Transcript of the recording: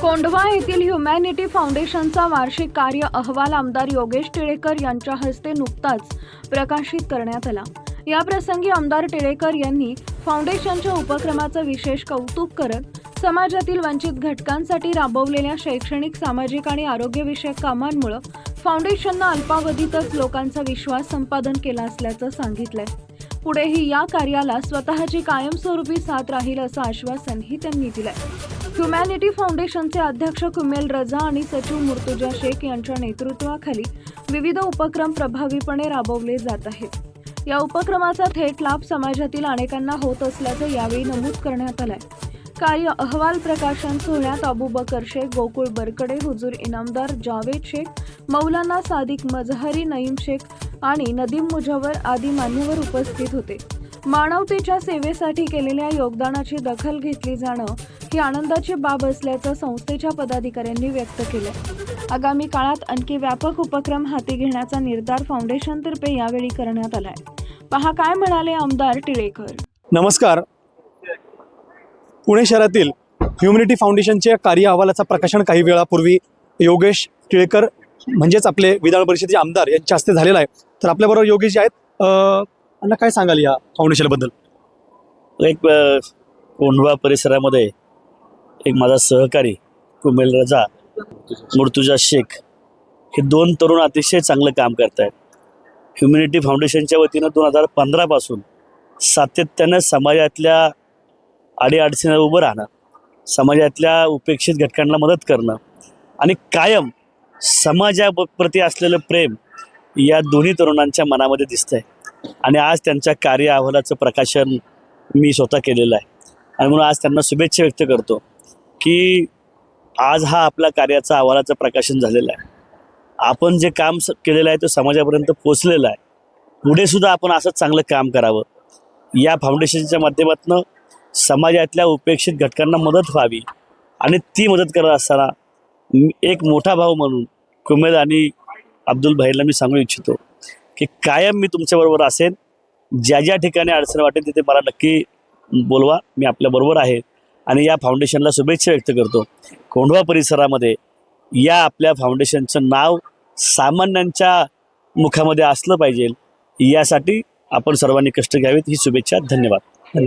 कोंढवा येथील ह्युमॅनिटी फाउंडेशनचा वार्षिक कार्य अहवाल आमदार योगेश टिळेकर यांच्या हस्ते नुकताच प्रकाशित करण्यात आला. या प्रसंगी आमदार टिळेकर यांनी फाउंडेशनच्या उपक्रमाचं विशेष कौतुक करत समाजातील वंचित घटकांसाठी राबवलेल्या शैक्षणिक सामाजिक आणि आरोग्यविषयक कामांमुळं फाउंडेशननं अल्पावधीतच लोकांचा विश्वास संपादन केला असल्याचं सांगितलंय. पुढेही या कार्याला स्वतःची कायमस्वरूपी साथ राहील असं आश्वासनही त्यांनी दिलंय. ह्युमॅनिटी फाउंडेशनचे अध्यक्ष कुमेल रजा आणि सचिव मुर्तुजा शेख यांच्या नेतृत्वाखाली विविध उपक्रम प्रभावीपणे राबवले जात आहेत. या उपक्रमाचा थेट लाभ समाजातील अनेकांना होत असल्याचं यावेळी नमूद करण्यात आलंय. कार्य अहवाल प्रकाशन सोहळ्यात अबूबकर शेख गोकुळ बरकडे हुजूर इनामदार जावेद शेख मौलाना सादिक मजहरी नईम शेख आणि नदीम मुजवर आदी मान्यवर उपस्थित होते. मानवतेच्या सेवेसाठी केलेल्या योगदानाची दखल घेतली जाणं ही आनंदाची बाब असल्याचं संस्थेच्या पदाधिकाऱ्यांनी व्यक्त केलं आगामी काळात आणखी व्यापक उपक्रम हाती घेण्याचा निर्धार फाउंडेशनतर्फे यावेळी करण्यात आलाय. पहा काय म्हणाले आमदार टिळेकर. नमस्कार. पुणे शहरातील ह्युमनिटी फाउंडेशनच्या कार्य अहवालाचा प्रकाशन काही वेळापूर्वी योगेश टिळेकर म्हणजेच आपले विधान परिषदेचे आमदार यांच्या हस्ते झालेला आहे. तर आपल्याबरोबर योगेश जे आहेत. त्यांना काय सांगाल या फाउंडेशनबद्दल एक अ, कोंढवा परिसरामध्ये एक माझा सहकारी कुमेल रजा मुर्तुजा शेख हे दोन तरुण अतिशय चांगलं काम करत आहेत ह्युमॅनिटी फाउंडेशनच्या वतीनं दोन हजार पंधरापासून सातत्यानं समाजातल्या अडीअडचणीला उभं राहणं समाजातल्या उपेक्षित घटकांना मदत करणं आणि कायम समाजाप्रती असलेलं प्रेम या दोन्ही तरुणांच्या मनामध्ये दिसतंय. आणि आज त्यांच्या कार्य अहवालाचं प्रकाशन मी स्वतः केलेलं आहे. आणि म्हणून आज त्यांना शुभेच्छा व्यक्त करतो की आज हा आपला कार्याचा अहवालाचं प्रकाशन झालेलं आहे. आपण जे काम स- केलेलं आहे ते समाजापर्यंत पोचलेलं आहे. पुढे सुद्धा आपण असंच चांगलं काम करावं. या फाउंडेशनच्या माध्यमातून समाजातल्या उपेक्षित घटकांना मदत व्हावी आणि ती मदत करत असताना मी एक मोठा भाऊ म्हणून कुमेद आणि अब्दुल भाईला मी सांगू इच्छितो. की कायम मी तुमच्याबरोबर असेन. ज्या ज्या ठिकाणी अडचण वाटेल तिथे मला नक्की बोलवा. मी आपल्याबरोबर आहे. आणि या फाउंडेशनला शुभेच्छा व्यक्त करतो. कोंढवा परिसरामध्ये या आपल्या फाउंडेशनचं नाव सामान्यांच्या मुखामध्ये असलं पाहिजे. यासाठी आपण सर्वांनी कष्ट घ्यावेत. ही शुभेच्छा. धन्यवाद.